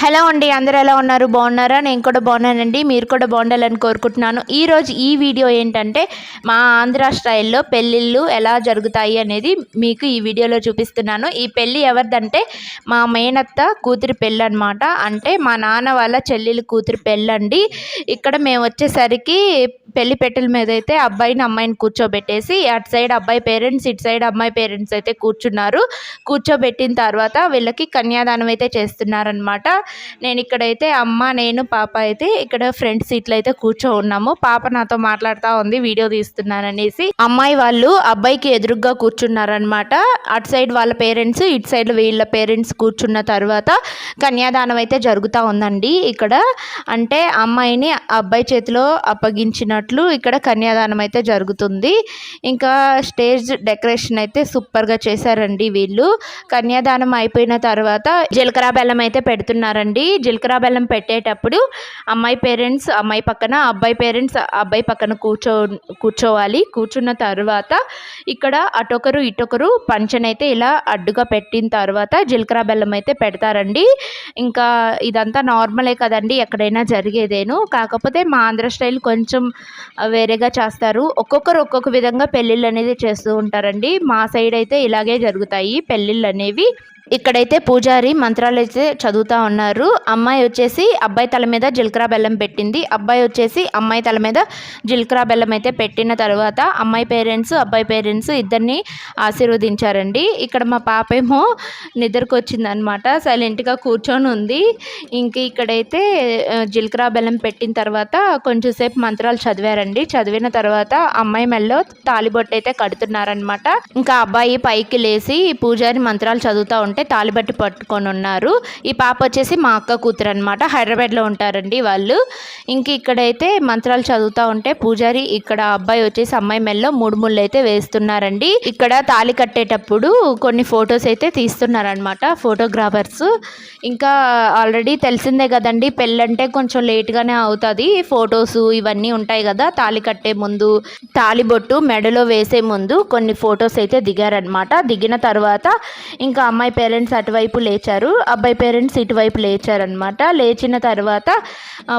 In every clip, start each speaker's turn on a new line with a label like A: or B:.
A: Hello అండి అందరూ ఎలా ఉన్నారు? బాగున్నారా? నేను కూడా బాగున్నానండి. మీరు కూడా బాగుండాలని కోరుకుంటున్నాను. ఈరోజు ఈ వీడియో ఏంటంటే మా ఆంధ్ర స్టైల్లో పెళ్ళిళ్ళు ఎలా జరుగుతాయి అనేది మీకు ఈ వీడియోలో చూపిస్తున్నాను. ఈ పెళ్ళి ఎవరిదంటే మా మేనత్త కూతురి పెళ్ళి అనమాట అంటే మా నాన్న వాళ్ళ చెల్లెలు కూతురి పెళ్ళండి. ఇక్కడ మేము వచ్చేసరికి పెళ్ళి పెట్టెల మీద అయితే అబ్బాయిని అమ్మాయిని కూర్చోబెట్టేసి అటు సైడ్ అబ్బాయి పేరెంట్స్ ఇటు సైడ్ అమ్మాయి పేరెంట్స్ అయితే కూర్చున్నారు. కూర్చోబెట్టిన తర్వాత వీళ్ళకి కన్యాదానం అయితే చేస్తున్నారనమాట నేను ఇక్కడైతే అమ్మ నేను పాప అయితే ఇక్కడ ఫ్రంట్ సీట్లో అయితే కూర్చో ఉన్నాము. పాప నాతో మాట్లాడుతూ ఉంది వీడియో తీస్తున్నాననేసి అమ్మాయి వాళ్ళు అబ్బాయికి ఎదురుగ్గా కూర్చున్నారనమాట అటు సైడ్ వాళ్ళ పేరెంట్స్ ఇటు సైడ్ వీళ్ళ పేరెంట్స్ కూర్చున్న తర్వాత కన్యాదానం అయితే జరుగుతూ ఉందండి ఇక్కడ. అంటే అమ్మాయిని అబ్బాయి చేతిలో అప్పగించిన అప్పగించినట్లు ఇక్కడ కన్యాదానం అయితే జరుగుతుంది. ఇంకా స్టేజ్ డెకరేషన్ అయితే సూపర్గా చేశారండి వీళ్ళు. కన్యాదానం అయిపోయిన తర్వాత జీలకర్ర బెల్లం అయితే పెడుతున్నారండి. జీలకర్ర బెల్లం పెట్టేటప్పుడు అమ్మాయి పేరెంట్స్ అమ్మాయి పక్కన అబ్బాయి పేరెంట్స్ అబ్బాయి పక్కన కూర్చో కూర్చోవాలి. కూర్చున్న తర్వాత ఇక్కడ అటొకరు ఇటొకరు పంచనైతే ఇలా అడ్డుగా పెట్టిన తర్వాత జీలకర్ర బెల్లం అయితే పెడతారండి. ఇంకా ఇదంతా నార్మలే కదండి ఎక్కడైనా జరిగేదేను. కాకపోతే మా ఆంధ్ర స్టైల్ కొంచెం వేరేగా చేస్తారు. ఒక్కొక్కరు ఒక్కొక్క విధంగా పెళ్ళిళ్ళు అనేది చేస్తూ ఉంటారండి. మా సైడ్ అయితే ఇలాగే జరుగుతాయి. పెళ్ళిళ్ళు అనేవి ఇక్కడైతే పూజారి మంత్రాలు అయితే చదువుతూ ఉన్నారు. అమ్మాయి వచ్చేసి అబ్బాయి తల మీద జీలకర్ర బెల్లం పెట్టింది. అబ్బాయి వచ్చేసి అమ్మాయి తల మీద జీలకర్ర బెల్లం అయితే పెట్టిన తర్వాత అమ్మాయి పేరెంట్స్ అబ్బాయి పేరెంట్స్ ఇద్దరిని ఆశీర్వదించారండి. ఇక్కడ మా పాప ఏమో నిద్రకు వచ్చిందనమాట సైలెంట్గా కూర్చొని ఉంది. ఇంక ఇక్కడైతే ఆ, జీలకర్ర బెల్లం పెట్టిన తర్వాత కొంచెం సేపు మంత్రాలు చదివారండి. చదివిన తర్వాత అమ్మాయి మెల్లో తాలిబొట్టు అయితే కడుతున్నారనమాట ఇంకా అబ్బాయి పైకి లేచి పూజారి మంత్రాలు చదువుతూ ఉంటే తాలిబట్టి పట్టుకొని ఉన్నారు. ఈ పాప వచ్చేసి మా అక్క కూతురు అనమాట హైదరాబాద్లో ఉంటారండి వాళ్ళు. ఇంక ఇక్కడైతే మంత్రాలు చదువుతూ ఉంటే పూజారి ఇక్కడ అబ్బాయి వచ్చేసి అమ్మాయి మెల్లో మూడు ముళ్ళు అయితే వేస్తున్నారండి. ఇక్కడ తాళి కట్టేటప్పుడు కొన్ని ఫొటోస్ అయితే తీస్తున్నారనమాట ఫోటోగ్రాఫర్స్. ఇంకా ఆల్రెడీ తెలిసిందే కదండి పెళ్ళంటే కొంచెం లేట్గానే అవుతుంది. ఫొటోస్ ఇవన్నీ ఉంటాయి కదా తాళి కట్టే ముందు తాళిబొట్టు మెడలో వేసే ముందు కొన్ని ఫొటోస్ అయితే దిగారనమాట దిగిన తర్వాత ఇంకా అమ్మాయి పేరెంట్స్ అటువైపు లేచారు అబ్బాయి పేరెంట్స్ ఇటువైపు లేచారనమాట లేచిన తర్వాత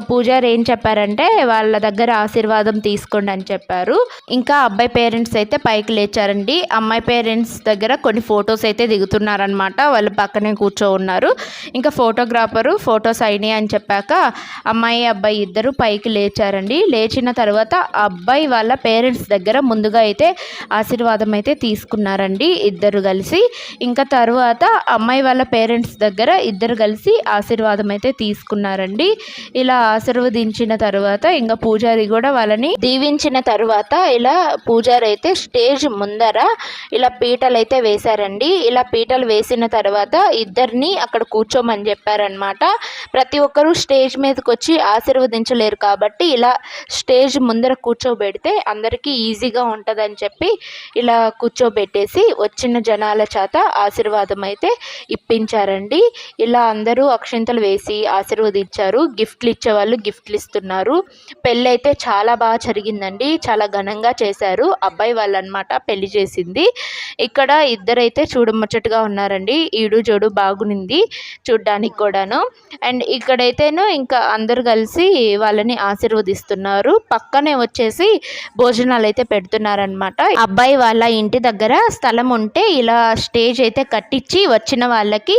A: పూజారి ఏం చెప్పారంటే వాళ్ళ దగ్గర ఆశీర్వాదం తీసుకోండి అని చెప్పారు. ఇంకా అబ్బాయి పేరెంట్స్ అయితే పైకి లేచారండి. అమ్మాయి పేరెంట్స్ దగ్గర కొన్ని ఫొటోస్ అయితే దిగుతున్నారనమాట వాళ్ళు పక్కనే కూర్చో ఉన్నారు ఇంకా ఫోటోగ్రాఫరు ఫొటోస్ అయినాయి అని చెప్పాక అమ్మాయి అబ్బాయి ఇద్దరు పైకి లేచారండి. లేచిన తర్వాత అబ్బాయి వాళ్ళ పేరెంట్స్ దగ్గర ముందుగా అయితే ఆశీర్వాదం అయితే తీసుకున్నారండి ఇద్దరు కలిసి. ఇంకా తర్వాత అమ్మాయి వాళ్ళ పేరెంట్స్ దగ్గర ఇద్దరు కలిసి ఆశీర్వాదం అయితే తీసుకున్నారండి. ఇలా ఆశీర్వదించిన తర్వాత ఇంకా పూజారి కూడా వాళ్ళని దీవించిన తర్వాత ఇలా పూజారి అయితే స్టేజ్ ముందర ఇలా పీటలు అయితే వేశారండి. ఇలా పీటలు వేసిన తర్వాత ఇద్దరిని అక్కడ కూర్చోమని చెప్పారనమాట ప్రతి ఒక్కరూ స్టేజ్ మీదకి వచ్చి ఆశీర్వదించలేరు కాబట్టి ఇలా స్టేజ్ ముందర కూర్చోబెడితే అందరికీ ఈజీగా ఉంటుందని చెప్పి ఇలా కూర్చోబెట్టేసి వచ్చిన జనాల చేత ఆశీర్వాదం అయితే ఇప్పించారండి. ఇలా అందరూ అక్షింతలు వేసి ఆశీర్వదించారు. గిఫ్ట్లు ఇచ్చేవాళ్ళు గిఫ్ట్లు ఇస్తున్నారు. పెళ్ళి అయితే చాలా బాగా జరిగిందండి. చాలా ఘనంగా చేశారు. అబ్బాయి వాళ్ళనమాట పెళ్ళి చేసింది. ఇక్కడ ఇద్దరైతే చూడముచ్చటగా ఉన్నారండి. ఈడు జోడు బాగునింది చూడ్డానికి కూడాను. అండ్ ఇక్కడైతేను ఇంకా అందరు కలిసి వాళ్ళని ఆశీర్వదిస్తున్నారు. పక్కనే వచ్చేసి భోజనాలు అయితే పెడుతున్నారనమాట అబ్బాయి వాళ్ళ ఇంటి దగ్గర స్థలం ఉంటే ఇలా స్టేజ్ అయితే కట్టించి వచ్చిన వాళ్ళకి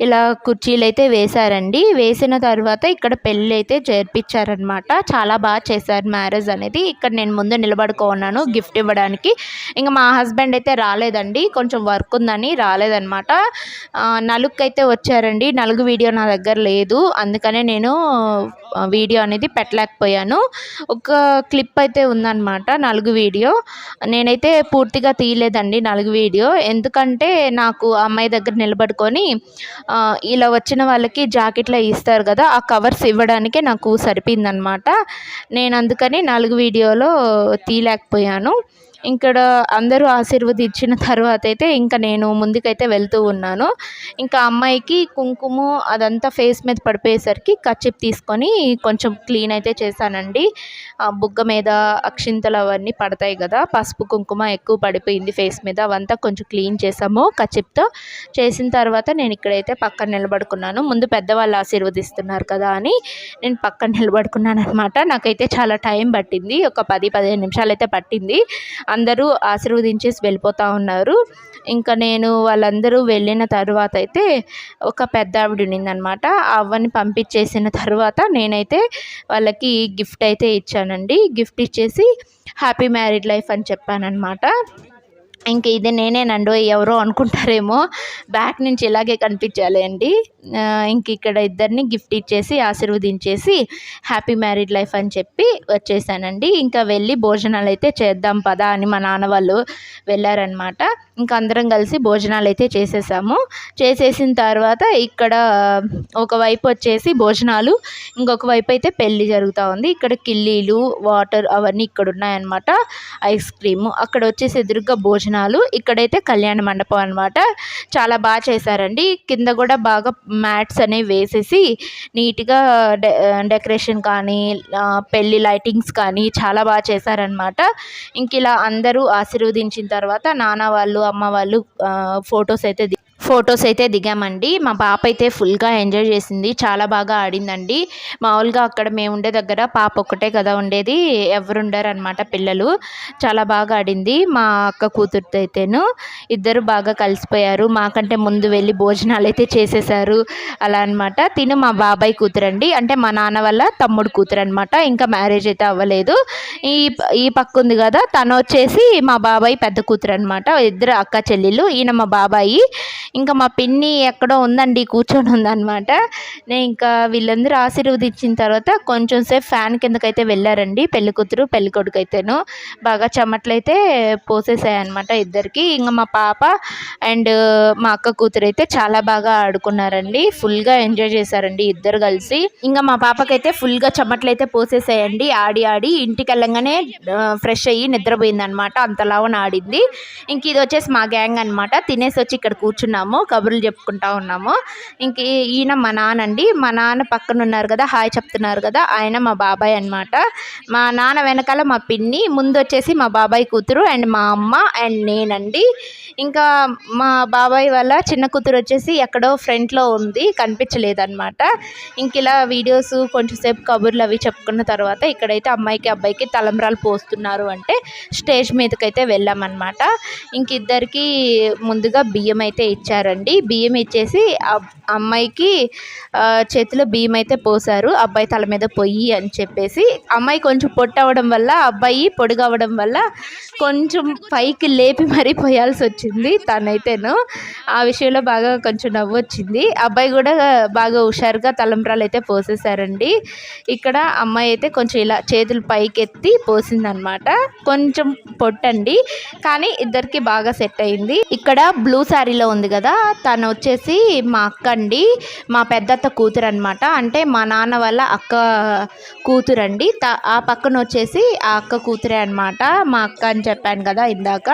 A: ఇలా కుర్చీలు అయితే వేశారండి. వేసిన తర్వాత ఇక్కడ పెళ్ళి అయితే జరిపించారనమాట చాలా బాగా చేశారు మ్యారేజ్ అనేది. ఇక్కడ నేను ముందు నిలబడుకున్నాను గిఫ్ట్ ఇవ్వడానికి. ఇంకా మా హస్బెండ్ అయితే రాలేదండి. కొంచెం వర్క్ ఉందని రాలేదనమాట ఆ, నలుగుకి అయితే వచ్చారండి. నలుగు వీడియో నా దగ్గర లేదు. అందుకనే నేను వీడియో అనేది పెట్టలేకపోయాను. ఒక క్లిప్ అయితే ఉందన్నమాట నలుగు వీడియో. నేనైతే పూర్తిగా తీయలేదండి నలుగు వీడియో. ఎందుకంటే నాకు అమ్మాయి దగ్గర నిలబడుకొని ఇలా వచ్చిన వాళ్ళకి జాకెట్లో ఇస్తారు కదా ఆ కవర్స్ ఇవ్వడానికే నాకు సరిపోయిందనమాట నేను అందుకని నాలుగు వీడియోలో తీయలేకపోయాను. ఇక్కడ అందరూ ఆశీర్వదించిన తర్వాత అయితే ఇంకా నేను ముందుకైతే వెళ్తూ ఉన్నాను. ఇంకా అమ్మాయికి కుంకుమ అదంతా ఫేస్ మీద పడిపోయేసరికి కచ్చిప్ తీసుకొని కొంచెం క్లీన్ అయితే చేశానండి. బుగ్గ మీద అక్షింతలు అవన్నీ పడతాయి కదా పసుపు కుంకుమ ఎక్కువ పడిపోయింది ఫేస్ మీద అవంతా కొంచెం క్లీన్ చేసాము కచ్చిప్తో చేసిన తర్వాత నేను ఇక్కడైతే పక్కన నిలబడుకున్నాను. ముందు పెద్దవాళ్ళు ఆశీర్వదిస్తున్నారు కదా అని నేను పక్కన నిలబడుకున్నాను అనమాట నాకైతే చాలా టైం పట్టింది ఒక పది పదిహేను నిమిషాలు అయితే పట్టింది. అందరూ ఆశీర్వదించేసి వెళ్ళిపోతూ ఉన్నారు. ఇంకా నేను వాళ్ళందరూ వెళ్ళిన తర్వాత అయితే ఒక పెద్ద ఆవిడ ఉన్నిందనమాట ఆ అవ్వని పంపించేసిన తర్వాత నేనైతే వాళ్ళకి గిఫ్ట్ అయితే ఇచ్చానండి. గిఫ్ట్ ఇచ్చేసి హ్యాపీ మ్యారీడ్ లైఫ్ అని చెప్పానన్నమాట. ఇంక ఇది నేనేనండో ఎవరో అనుకుంటారేమో. బ్యాక్ నుంచి ఇలాగే కనిపించాలి అండి. ఇంక ఇక్కడ ఇద్దరిని గిఫ్ట్ ఇచ్చేసి ఆశీర్వదించేసి హ్యాపీ మ్యారీడ్ లైఫ్ అని చెప్పి వచ్చేసానండి. ఇంకా వెళ్ళి భోజనాలు అయితే చేద్దాం పదా అని మా నాన్న వాళ్ళు వెళ్ళారనమాట ఇంకా అందరం కలిసి భోజనాలు అయితే చేసేసాము. చేసేసిన తర్వాత ఇక్కడ ఒకవైపు వచ్చేసి భోజనాలు ఇంకొక వైపు అయితే పెళ్ళి జరుగుతూ ఉంది. ఇక్కడ కిల్లీలు వాటర్ అవన్నీ ఇక్కడ ఉన్నాయన్నమాట. Ice cream. అక్కడ వచ్చేసి ఎదురుగా భోజనం భోజనాలు ఇక్కడైతే కళ్యాణ మండపం అనమాట చాలా బాగా చేశారండి. కింద కూడా బాగా మ్యాట్స్ అనేవి వేసేసి నీట్గా డె డెకరేషన్ కానీ పెళ్ళి పెళ్ళి లైటింగ్స్ కానీ చాలా బాగా చేశారనమాట ఇంక ఇలా అందరూ ఆశీర్వదించిన తర్వాత నాన్న వాళ్ళు అమ్మ వాళ్ళు ఫొటోస్ అయితే ఫొటోస్ అయితే దిగామండి. మా పాప అయితే ఫుల్గా ఎంజాయ్ చేసింది. చాలా బాగా ఆడిందండి. మామూలుగా అక్కడ మేము ఉండే దగ్గర పాప ఒక్కటే కదా ఉండేది. ఎవరు ఉండరు అనమాట పిల్లలు. చాలా బాగా ఆడింది. మా అక్క కూతురుతో అయితేను. ఇద్దరు బాగా కలిసిపోయారు. మాకంటే ముందు వెళ్ళి భోజనాలు అయితే చేసేసారు. అలా అనమాట తిను మా బాబాయ్ కూతురు అండి అంటే మా నాన్న వల్ల తమ్ముడు కూతురు అనమాట ఇంకా మ్యారేజ్ అయితే అవ్వలేదు. ఈ ఈ పక్క ఉంది కదా తను వచ్చేసి మా బాబాయ్ పెద్ద కూతురు అనమాట ఇద్దరు అక్క చెల్లెళ్ళు. ఈయన మా బాబాయి. ఇంకా మా పిన్ని ఎక్కడో ఉందండి కూర్చొని ఉందన్నమాట. నేను ఇంకా వీళ్ళందరూ ఆశీర్వదించిన తర్వాత కొంచెం సేపు ఫ్యాన్ కిందకైతే వెళ్ళారండి పెళ్ళి కూతురు పెళ్ళి కొడుకు అయితేను బాగా చెమట్లయితే పోసేసాయి అనమాట ఇద్దరికి. ఇంకా మా పాప అండ్ మా అక్క కూతురు అయితే చాలా బాగా ఆడుకున్నారండి ఫుల్గా ఎంజాయ్ చేశారండి ఇద్దరు కలిసి. ఇంకా మా పాపకైతే ఫుల్గా చెమట్లయితే పోసేసాయండి ఆడి ఆడి ఇంటికి వెళ్ళంగానే ఫ్రెష్ అయ్యి నిద్రపోయిందనమాట అంతలావన ఆడింది. ఇంక ఇది వచ్చేసి మా గ్యాంగ్ అనమాట తినేసి వచ్చి ఇక్కడ కూర్చున్నాము. కబుర్లు చెప్పుకుంటా ఉన్నాము. ఇంక ఈయన మా నాన్న అండి మా నాన్న పక్కన ఉన్నారు కదా హాయ్ చెప్తున్నారు కదా ఆయన మా బాబాయ్ అనమాట మా నాన్న వెనకాల మా పిన్ని ముందు వచ్చేసి మా బాబాయ్ కూతురు అండ్ మా అమ్మ అండ్ నేనండి. ఇంకా మా బాబాయ్ వాళ్ళ చిన్న కూతురు వచ్చేసి ఎక్కడో ఫ్రంట్లో ఉంది కనిపించలేదన్నమాట. ఇంక ఇలా వీడియోస్ కొంచెంసేపు కబుర్లు అవి చెప్పుకున్న తర్వాత ఇక్కడైతే అమ్మాయికి అబ్బాయికి తలంబ్రాలు పోస్తున్నారు అంటే స్టేజ్ మీదకైతే వెళ్ళామన్నమాట. ఇంక ఇద్దరికి ముందుగా బియ్యం అయితే ఇచ్చారండి. బియ్యం ఇచ్చేసి అమ్మాయికి చేతిలో బియ్యం అయితే పోసారు అబ్బాయి తల మీద పొయ్యి అని చెప్పేసి. అమ్మాయి కొంచెం పొట్టు అవ్వడం వల్ల అబ్బాయి పొడుగు అవ్వడం వల్ల కొంచెం పైకి లేపి మరీ పోయాల్సి వచ్చింది తనైతేను. ఆ విషయంలో బాగా కొంచెం నవ్వు వచ్చింది. అబ్బాయి కూడా బాగా హుషారుగా తలంబ్రాలు అయితే పోసేసారండి ఇక్కడ అమ్మాయి అయితే కొంచెం ఇలా చేతులు పైకి ఎత్తి పోసిందనమాట. కొంచెం పొట్టండి. కానీ ఇద్దరికి బాగా సెట్ అయింది. ఇక్కడ బ్లూ శారీలో ఉంది కదా తను వచ్చేసి మా అక్క అండి మా పెద్దత్త కూతురు అనమాట అంటే మా నాన్న వాళ్ళ అక్క కూతురు అండి త- ఆ పక్కన వచ్చేసి ఆ అక్క కూతురే అనమాట మా అక్క అని చెప్పాను కదా ఇందాక.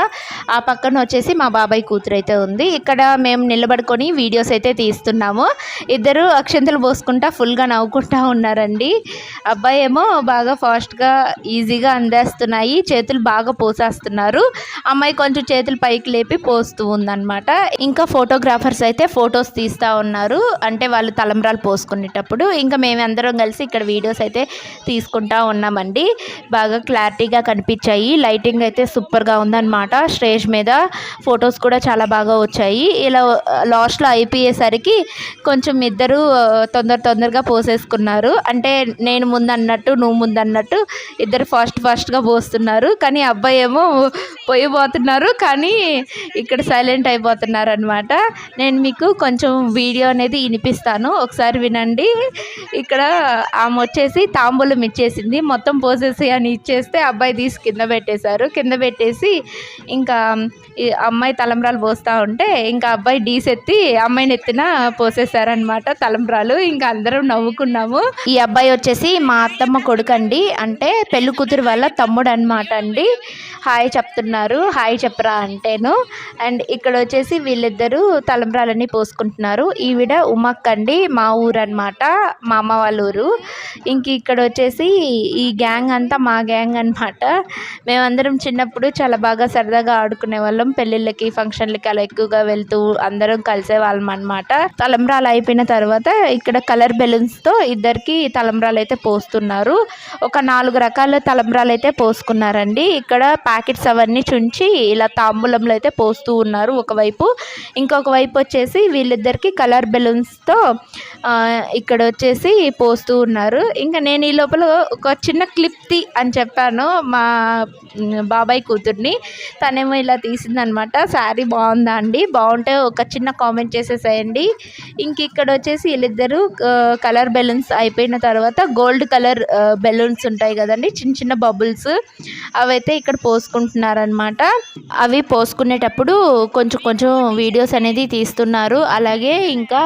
A: ఆ పక్కన వచ్చేసి మా బాబాయ్ కూతురు అయితే ఉంది. ఇక్కడ మేము నిలబడుకొని వీడియోస్ అయితే తీస్తున్నాము. ఇద్దరు అక్షంతలు పోసుకుంటా ఫుల్గా నవ్వుకుంటా ఉన్నారండి. అబ్బాయి ఏమో బాగా ఫాస్ట్గా ఈజీగా అందేస్తున్నాయి. చేతులు బాగా పోసేస్తున్నారు. అమ్మాయి కొంచెం చేతులు పైకి లేపి పోస్తూ ఉందన్నమాట. ఇంకా ఫోటోగ్రాఫర్స్ అయితే ఫొటోస్ తీస్తూ ఉన్నారు. అంటే వాళ్ళు తలంబ్రాలు పోసుకునేటప్పుడు. ఇంకా మేము అందరం కలిసి ఇక్కడ వీడియోస్ అయితే తీసుకుంటా ఉన్నామండి. బాగా క్లారిటీగా కనిపించాయి. లైటింగ్ అయితే సూపర్గా ఉందన్నమాట. స్టేజ్ మీద ఫొటోస్ కూడా చాలా బాగా వచ్చాయి. ఇలా లాస్ట్లో అయిపోయేసరికి కొంచెం ఇద్దరు తొందర తొందరగా పోసేసుకున్నారు. అంటే నేను ముందు అన్నట్టు నువ్వు ముందు అన్నట్టు ఇద్దరు ఫాస్ట్ ఫాస్ట్గా పోస్తున్నారు. కానీ అబ్బాయి ఏమో పోయిపోతున్నారు. కానీ ఇక్కడ సైలెంట్ అయిపోతున్నారు అనమాట అనమాట. నేను మీకు కొంచెం వీడియో అనేది వినిపిస్తాను. ఒకసారి వినండి. ఇక్కడ ఆమె వచ్చేసి తాంబూలం ఇచ్చేసింది. మొత్తం పోసేసి అని ఇచ్చేస్తే అబ్బాయి తీసి కింద పెట్టేశారు. కింద పెట్టేసి ఇంకా అమ్మాయి తలంబ్రాలు పోస్తూ ఉంటే ఇంకా అబ్బాయి డీసెత్తి అమ్మాయిని ఎత్తిన పోసేసారనమాట తలంబ్రాలు. ఇంకా అందరం నవ్వుకున్నాము. ఈ అబ్బాయి వచ్చేసి మా అత్తమ్మ కొడుకు అండి అంటే పెళ్ళి కూతురు వాళ్ళ తమ్ముడు అనమాట అండి. హాయ్ చెప్తున్నారు. హాయ్ చెప్పరా అంటేను. అండ్ ఇక్కడ వచ్చేసి వీళ్ళిద్దరూ తలంబ్రాలన్నీ పోసుకుంటున్నారు. ఈవిడ ఉమ్మక్కండి మా ఊరు అనమాట మా అమ్మ వాళ్ళ ఊరు ఇంక ఇక్కడ వచ్చేసి ఈ గ్యాంగ్ అంతా మా గ్యాంగ్ అనమాట మేమందరం చిన్నప్పుడు చాలా బాగా సరదాగా ఆడుకునే వాళ్ళం. పెళ్ళిళ్ళకి ఫంక్షన్లకి అలా ఎక్కువగా వెళ్తూ అందరం కలిసే వాళ్ళం అనమాట తలంబ్రాలు అయిపోయిన తర్వాత ఇక్కడ కలర్ బెలూన్స్తో ఇద్దరికి తలంబ్రాలు అయితే పోస్తున్నారు. ఒక నాలుగు రకాల తలంబ్రాలు అయితే పోసుకున్నారండి. ఇక్కడ ప్యాకెట్స్ అవన్నీ చుంచి ఇలా తాంబూలంలో అయితే పోస్తూ ఉన్నారు ఒకవైపు. ఇంకొక వైపు వచ్చేసి వీళ్ళిద్దరికి కలర్ బెలూన్స్తో ఇక్కడ వచ్చేసి పోస్తూ ఉన్నారు. ఇంకా నేను ఈ లోపల ఒక చిన్న క్లిప్ అని చెప్పాను మా బాబాయ్ కూతుర్ని. తనేమో ఇలా తీసిందనమాట. శారీ బాగుందా అండి? బాగుంటే ఒక చిన్న కామెంట్ చేసేసేయండి. ఇంక ఇక్కడ వచ్చేసి వీళ్ళిద్దరూ కలర్ బెలూన్స్ అయిపోయిన తర్వాత గోల్డ్ కలర్ బెలూన్స్ ఉంటాయి కదండి చిన్న చిన్న బబుల్స్ అవైతే ఇక్కడ పోసుకుంటున్నారనమాట. అవి పోసుకునేటప్పుడు కొంచెం కొంచెం వీడియోస్ అనేది తీస్తున్నారు. అలాగే ఇంకా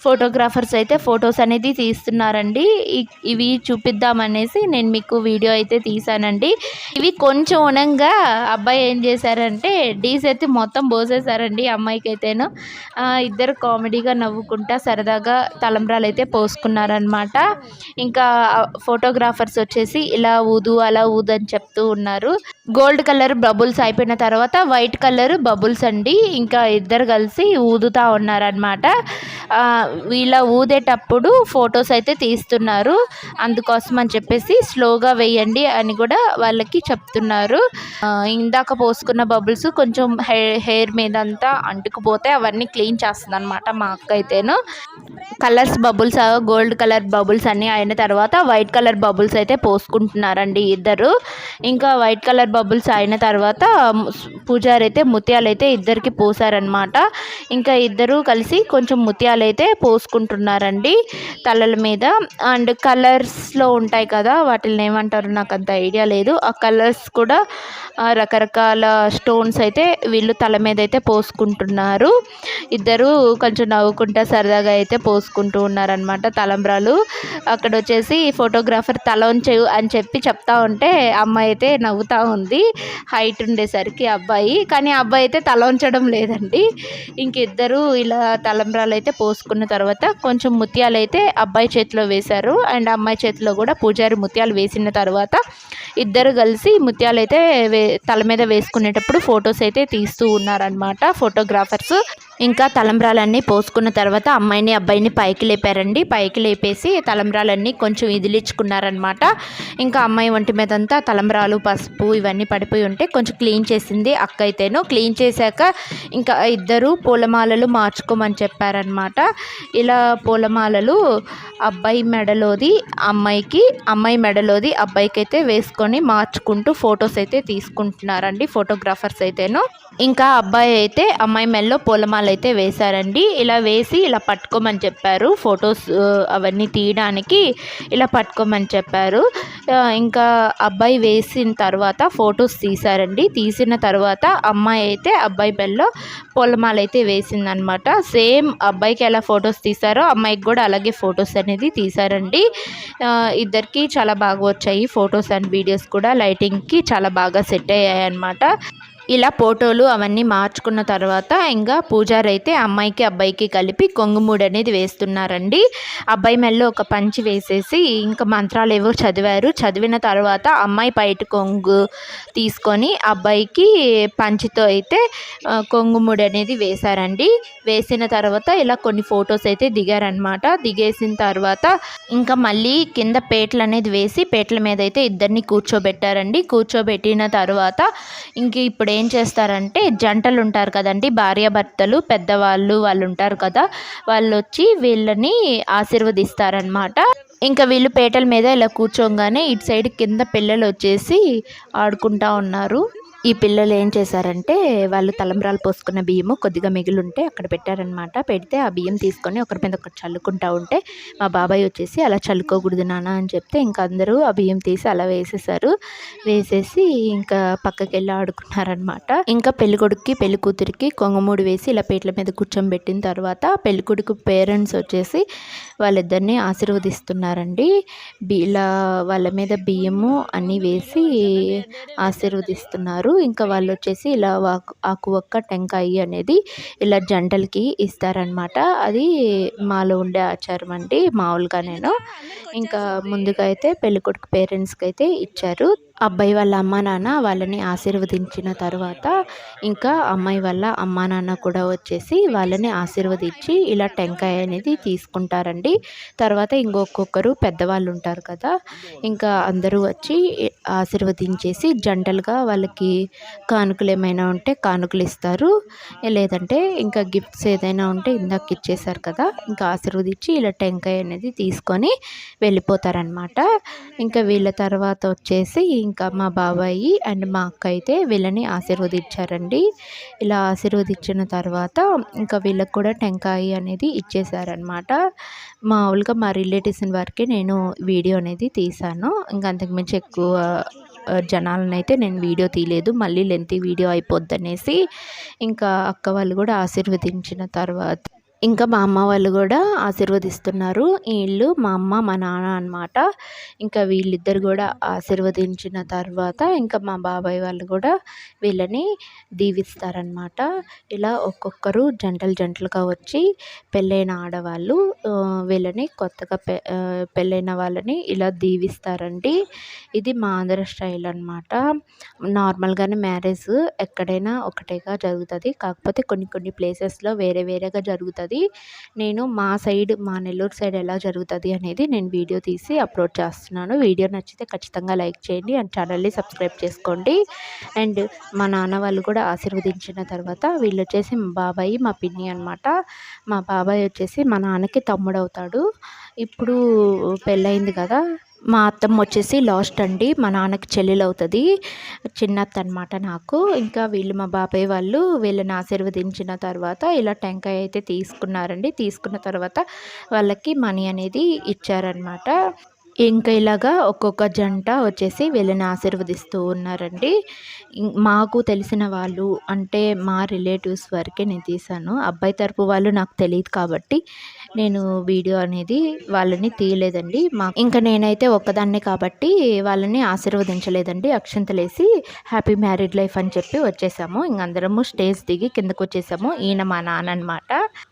A: ఫోటోగ్రాఫర్స్ అయితే ఫొటోస్ అనేది తీస్తున్నారండి. ఇ- ఇవి చూపిద్దామనేసి నేను మీకు వీడియో అయితే తీసానండి. ఇవి కొంచెం ఉనంగా అబ్బాయి ఏం చేశారంటే డీస్ అయితే మొత్తం పోసేశారండి అమ్మాయికి అయితేను ఇద్దరు కామెడీగా నవ్వుకుంటా సరదాగా తలంబ్రాలు అయితే పోసుకున్నారనమాట ఇంకా ఫోటోగ్రాఫర్స్ వచ్చేసి ఇలా ఊదు అలా ఊదు అని చెప్తూ ఉన్నారు. గోల్డ్ కలర్ బబుల్స్ అయిపోయిన తర్వాత వైట్ కలర్ బబుల్స్ అండి. ఇంకా ఇద్దరు కలిసి ఊదుతా ఉన్నారనమాట వీళ్ళ ఇలా ఊదేటప్పుడు ఫొటోస్ అయితే తీస్తున్నారు. అందుకోసం అని చెప్పేసి స్లోగా వేయండి అని కూడా వాళ్ళకి చెప్తున్నారు. ఇందాక పోసుకున్న బబుల్స్ కొంచెం హెయిర్ మీద అంతా అంటుకుపోతే అవన్నీ క్లీన్ చేస్తుంది అనమాట మా అక్క అయితేను. Colours bubbles gold colour bubbles అన్నీ అయిన తర్వాత వైట్ కలర్ బబుల్స్ అయితే పోసుకుంటున్నారండి ఇద్దరు. ఇంకా వైట్ కలర్ బబుల్స్ అయిన తర్వాత పూజారి అయితే ముత్యాలు అయితే ఇద్దరికి పోసారనమాట ఇంకా ఇద్దరు కలిసి కొంచెం ముత్యాలు అయితే పోసుకుంటున్నారండి తలల మీద. అండ్ కలర్స్లో ఉంటాయి కదా వాటిని ఏమంటారు నాకు అంత ఐడియా లేదు. ఆ కలర్స్ కూడా రకరకాల స్టోన్స్ అయితే వీళ్ళు తల మీద అయితే పోసుకుంటున్నారు. ఇద్దరు కొంచెం నవ్వుకుంటా సరదాగా అయితే పోసుకుంటూ ఉన్నారనమాట తలంబ్రాలు. అక్కడ వచ్చేసి ఫోటోగ్రాఫర్ తల ఉంచు అని చెప్పి చెప్తా ఉంటే అమ్మాయి అయితే నవ్వుతూ ఉంది. హైట్ ఉండేసరికి అబ్బాయి. కానీ అబ్బాయి అయితే తల ఉంచడం లేదండి. ఇంకిద్దరు ఇలా తలంబ్రాలు అయితే పోసుకున్న తర్వాత కొంచెం ముత్యాలు అయితే అబ్బాయి చేతిలో వేశారు. అండ్ అమ్మాయి చేతిలో కూడా పూజారి ముత్యాలు వేసిన తర్వాత ఇద్దరు కలిసి ముత్యాలు అయితే వే తల మీద వేసుకునేటప్పుడు ఫొటోస్ అయితే తీస్తూ ఉన్నారనమాట ఫోటోగ్రాఫర్స్ ఇంకా తలంబ్రాలన్నీ పోసుకున్న తర్వాత అమ్మాయిని అబ్బాయిని పైకి లేపారండి. పైకి లేపేసి తలంబ్రాలన్నీ కొంచెం ఇదిలించుకున్నారనమాట ఇంకా అమ్మాయి ఒంటి మీద అంతా తలంబ్రాలు పసుపు ఇవన్నీ పడిపోయి ఉంటే కొంచెం క్లీన్ చేసింది అక్క అయితేను క్లీన్ చేశాక ఇంకా ఇద్దరు పూలమాలలు మార్చుకోమని చెప్పారనమాట. ఇలా పూలమాలలు అబ్బాయి మెడలోది అమ్మాయికి అమ్మాయి మెడలోది అబ్బాయికి అయితే వేసుకొని మార్చుకుంటూ ఫొటోస్ అయితే తీసుకుంటున్నారండి ఫోటోగ్రాఫర్స్ అయితేను. ఇంకా అబ్బాయి అయితే అమ్మాయి మెడలో పూలమాల అయితే వేశారండి. ఇలా వేసి ఇలా పట్టుకోమని చెప్పారు. ఫొటోస్ అవన్నీ తీయడానికి ఇలా పట్టుకోమని చెప్పారు. ఇంకా అబ్బాయి వేసిన తర్వాత ఫొటోస్ తీశారండి. తీసిన తర్వాత అమ్మాయి అయితే అబ్బాయి బెల్లో పొలమాలు అయితే వేసిందనమాట. సేమ్ అబ్బాయికి ఎలా ఫొటోస్ తీశారో అమ్మాయికి కూడా అలాగే ఫొటోస్ అనేది తీశారండి. ఇద్దరికి చాలా బాగా వచ్చాయి ఫొటోస్ అండ్ వీడియోస్ కూడా. లైటింగ్కి చాలా బాగా సెట్ అయ్యాయి అనమాట ఇలా ఫోటోలు అవన్నీ మార్చుకున్న తర్వాత ఇంకా పూజారి అయితే అమ్మాయికి అబ్బాయికి కలిపి కొంగుమూడు అనేది వేస్తున్నారండి. అబ్బాయి మెల్లో ఒక పంచి వేసేసి ఇంకా మంత్రాలు ఏవో చదివారు. చదివిన తర్వాత అమ్మాయి బయట కొంగు తీసుకొని అబ్బాయికి పంచితో అయితే ఆ, కొంగుముడి అనేది వేశారండి. వేసిన తర్వాత ఇలా కొన్ని ఫొటోస్ అయితే దిగారనమాట దిగేసిన తర్వాత ఇంకా మళ్ళీ కింద పేటలు అనేది వేసి పేటల మీద అయితే ఇద్దరిని కూర్చోబెట్టారండి. కూర్చోబెట్టిన తర్వాత ఇంక ఇప్పుడు ఏం చేస్తారంటే జంటలు ఉంటారు కదండి భార్యాభర్తలు పెద్దవాళ్ళు వాళ్ళు ఉంటారు కదా వాళ్ళు వచ్చి వీళ్ళని ఆశీర్వదిస్తారనమాట ఇంకా వీళ్ళు పేటల మీద ఇలా కూర్చోగానే ఇటు సైడ్ కింద పిల్లలు వచ్చేసి ఆడుకుంటా ఉన్నారు. ఈ పిల్లలు ఏం చేశారంటే వాళ్ళు తలంబ్రాలు పోసుకున్న బియ్యము కొద్దిగా మిగిలి ఉంటే అక్కడ పెట్టారనమాట పెడితే ఆ బియ్యం తీసుకొని ఒకరి మీద ఒకటి చల్లుకుంటా ఉంటే మా బాబాయ్ వచ్చేసి అలా చల్లుకోకూడదు నాన్న అని చెప్తే ఇంకా అందరూ ఆ బియ్యం తీసి అలా వేసేసారు. వేసేసి ఇంకా పక్కకి వెళ్ళి ఆడుకున్నారనమాట ఇంకా పెళ్ళికొడుకి పెళ్ళి కూతురికి కొంగమూడి వేసి ఇలా పీటల మీద కూర్చోబెట్టిన తర్వాత పెళ్ళికొడుకు పేరెంట్స్ వచ్చేసి వాళ్ళిద్దరిని ఆశీర్వదిస్తున్నారండి. ఇలా వాళ్ళ మీద బియ్యము అన్నీ వేసి ఆశీర్వదిస్తున్నారు. ఇంకా వాళ్ళు వచ్చేసి ఇలా ఆకు ఒక్క టెంకాయ అనేది ఇలా జంటలకి ఇస్తారనమాట అది మాలో ఉండే ఆచారం అండి మామూలుగా నేను. ఇంకా ముందుగా అయితే పెళ్ళికొడుకు పేరెంట్స్కి అయితే ఇచ్చారు. అబ్బాయి వాళ్ళ అమ్మ నాన్న వాళ్ళని ఆశీర్వదించిన తర్వాత ఇంకా అమ్మాయి వాళ్ళ అమ్మ నాన్న కూడా వచ్చేసి వాళ్ళని ఆశీర్వదించి ఇలా టెంకాయ అనేది తీసుకుంటారండి. తర్వాత ఇంకొక్కొక్కరు పెద్దవాళ్ళు ఉంటారు కదా ఇంకా అందరూ వచ్చి ఆశీర్వదించేసి జంటలుగా వాళ్ళకి కానుకలు ఏమైనా ఉంటే కానుకలు ఇస్తారు. లేదంటే ఇంకా గిఫ్ట్స్ ఏదైనా ఉంటే ఇందాక ఇచ్చేసారు కదా ఇంకా ఆశీర్వదించి ఇలా టెంకాయ అనేది తీసుకొని వెళ్ళిపోతారనమాట ఇంకా వీళ్ళ తర్వాత వచ్చేసి ఇంకా మా బాబాయి అండ్ మా అక్క అయితే వీళ్ళని ఆశీర్వదించారండి. ఇలా ఆశీర్వదించిన తర్వాత ఇంకా వీళ్ళకి కూడా టెంకాయ అనేది ఇచ్చేసారనమాట మామూలుగా మా రిలేటివ్స్ వరకే నేను వీడియో అనేది తీశాను. ఇంకా అంతకుమించి ఎక్కువ జనాలనైతే జనాలను అయితే నేను వీడియో తీయలేదు. మళ్ళీ లెంతీ వీడియో అయిపోద్ది అనేసి ఇంకా అక్క వాళ్ళు కూడా ఆశీర్వదించిన తర్వాత ఇంకా మా అమ్మ వాళ్ళు కూడా ఆశీర్వదిస్తున్నారు. వీళ్ళు మా అమ్మ మా నాన్న అనమాట ఇంకా వీళ్ళిద్దరు కూడా ఆశీర్వదించిన తర్వాత ఇంకా మా బాబాయ్ వాళ్ళు కూడా వీళ్ళని దీవిస్తారనమాట ఇలా ఒక్కొక్కరు జంటలు జంటలుగా వచ్చి పెళ్ళైన ఆడవాళ్ళు వీళ్ళని కొత్తగా పె పెళ్ళైన వాళ్ళని ఇలా దీవిస్తారండి. ఇది మా ఆంధ్ర స్టైల్ అనమాట నార్మల్గానే మ్యారేజ్ ఎక్కడైనా ఒకటేగా జరుగుతుంది. కాకపోతే కొన్ని కొన్ని ప్లేసెస్లో వేరే వేరేగా జరుగుతుంది. నేను మా సైడ్ మా నెల్లూరు సైడ్ ఎలా జరుగుతుంది అనేది నేను వీడియో తీసి అప్లోడ్ చేస్తున్నాను. వీడియో నచ్చితే ఖచ్చితంగా లైక్ చేయండి అండ్ ఛానల్ని సబ్స్క్రైబ్ చేసుకోండి. అండ్ మా నాన్న వాళ్ళు కూడా ఆశీర్వదించిన తర్వాత వీళ్ళు వచ్చేసి మా బాబాయి మా పిన్ని అనమాట మా బాబాయ్ వచ్చేసి మా నాన్నకి తమ్ముడు అవుతాడు ఇప్పుడు పెళ్ళయింది కదా మా అత్తమ్మ వచ్చేసి లాస్ట్ అండి. మా నాన్నకి చెల్లెలు అవుతుంది చిన్నత్త అనమాట నాకు. ఇంకా వీళ్ళు మా బాబాయ్ వాళ్ళు వీళ్ళని ఆశీర్వదించిన తర్వాత ఇలా టెంకాయ అయితే తీసుకున్నారండి. తీసుకున్న తర్వాత వాళ్ళకి మనీ అనేది ఇచ్చారనమాట ఇంకా ఇలాగా ఒక్కొక్క జంట వచ్చేసి వీళ్ళని ఆశీర్వదిస్తూ ఉన్నారండి. మాకు తెలిసిన వాళ్ళు అంటే మా రిలేటివ్స్ వరకే నేను తీశాను అబ్బాయి తరపు వాళ్ళు నాకు తెలియదు కాబట్టి నేను వీడియో అనేది వాళ్ళని తీయలేదండి. మా ఇంకా నేనైతే ఒక్కదాన్నే కాబట్టి వాళ్ళని ఆశీర్వదించలేదండి. అక్షంతలేసి హ్యాపీ మ్యారీడ్ లైఫ్ అని చెప్పి వచ్చేసాము. ఇంక అందరము స్టేజ్ దిగి కిందకు వచ్చేసాము. ఈయన మా నాన్న అనమాట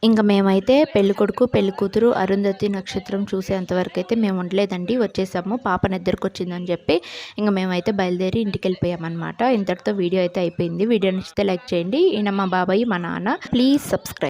A: ఇంకా మేమైతే పెళ్ళి కొడుకు పెళ్ళి కూతురు అరుంధతి నక్షత్రం చూసేంత వరకు అయితే మేము ఉండలేదండి. వచ్చేసాము. పాప నిద్రకు వచ్చిందని చెప్పి ఇంకా మేమైతే బయలుదేరి ఇంటికి వెళ్ళిపోయామన్నమాట ఇంతటితో వీడియో అయితే అయిపోయింది. వీడియో నచ్చితే లైక్ చేయండి. ఈయన మా బాబాయ్ మా నాన్న. Please subscribe.